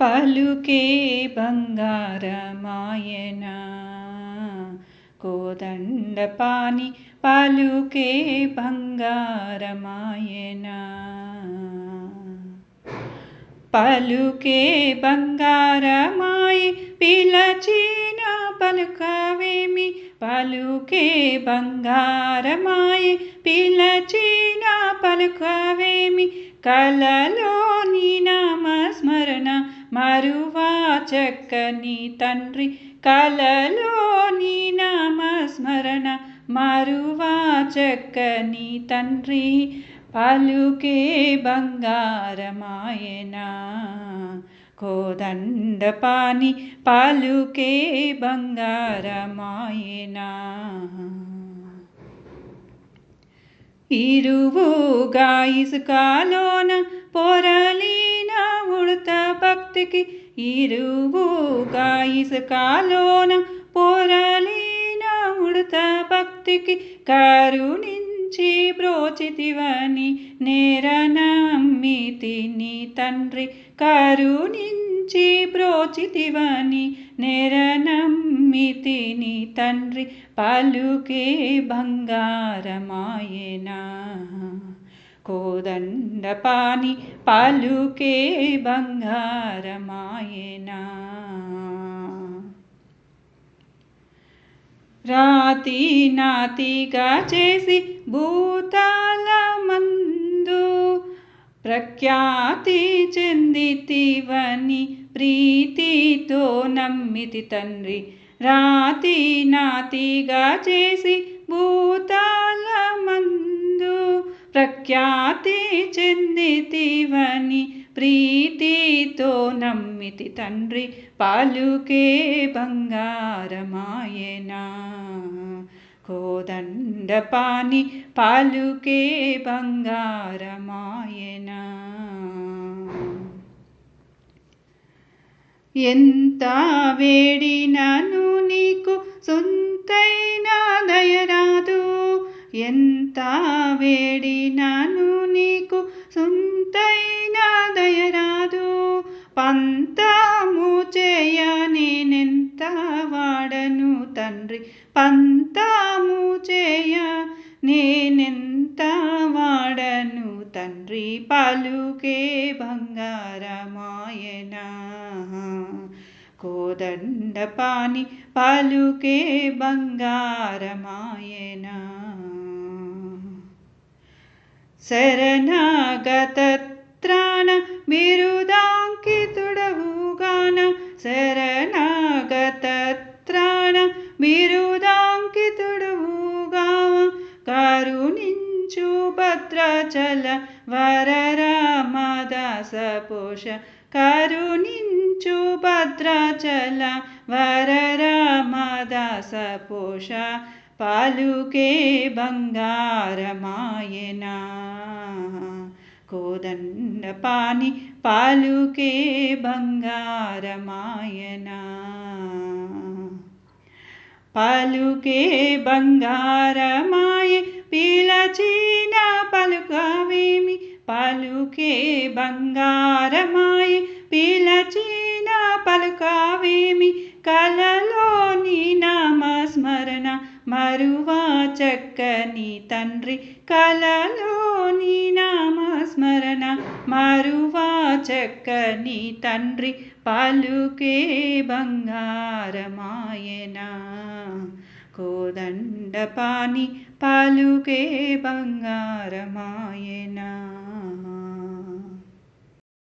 పలుకే బంగారమాయనా కోదండపాని పలుకే బంగారమాయనా పలుకే బంగారమాయి పిలచిన పలుకవేమి పలుకే బంగారమాయి పిలచిన పలుకవేమి కలలోని నామస్మరణ మరువా చక్కని తండ్రి కలలోని నామస్మరణ మరువా చక్కని తండ్రి పలుకే బంగారమాయనా కోదండపాని పలుకే బంగారమాయనా ఇరువుగా ఇసుకాలోన పొరలీన ఉడత భక్తికి ఇరువుగా ఇసుకాలోన పొరలీన ఉడత భక్తికి కరుణించి బ్రోచితివని నేరనమ్మి తిని తండ్రి కరుణించి బ్రోచితివని నేర మితిని తండ్రి పలుకే బంగారమాయనా. కోదండపాని పలుకే బంగారమాయనా. రాతి నాతిగా చేసి భూతాల మందు ప్రఖ్యాతి చెందితివని ప్రీతితో నమ్మితి తండ్రి రాతి నాతిగా చేసి భూతాల మందు ప్రఖ్యాతి చెందితివని ప్రీతితో నమ్మితి తండ్రి పాలుకే బంగారమాయనా. కోదండపాని పాలుకే బంగారమాయనా. ఎంత వేడినను నీకు సొంతైన దయరాదు ఎంత వేడినాను నీకు సొంతైన దయరాదు పంతము చేయ నేనెంత వాడను తండ్రి. పంతము చేయ నేనెంత వాడను తండ్రి. పలుకే కోదండపాని పలుకే బంగారమాయనా శరణాగత త్రాణ బిరుదాంకితుడవుగాన శరణాగత త్రాణ బిరుదాంకితుడవుగా కరుణించు భద్రాచల వరరామదాస పోష కరుణించు భద్రాచల వరరామదాస పోష పాలుకే బంగారమాయనా. కోదండపాని పాలుకే బంగారమాయన. పలుకే బంగారమాయ పిలచిన పలుకవేమి పలుకే బంగారమాయ పిలచిన పలుకావేమి కలలోని నామస్మరణ మరువా చక్కని తండ్రి కలలోని నామస్మరణ మరువా చక్కని తండ్రి పలుకే బంగారమాయనా. కోదండపాని పాలుకే బంగారమాయనా.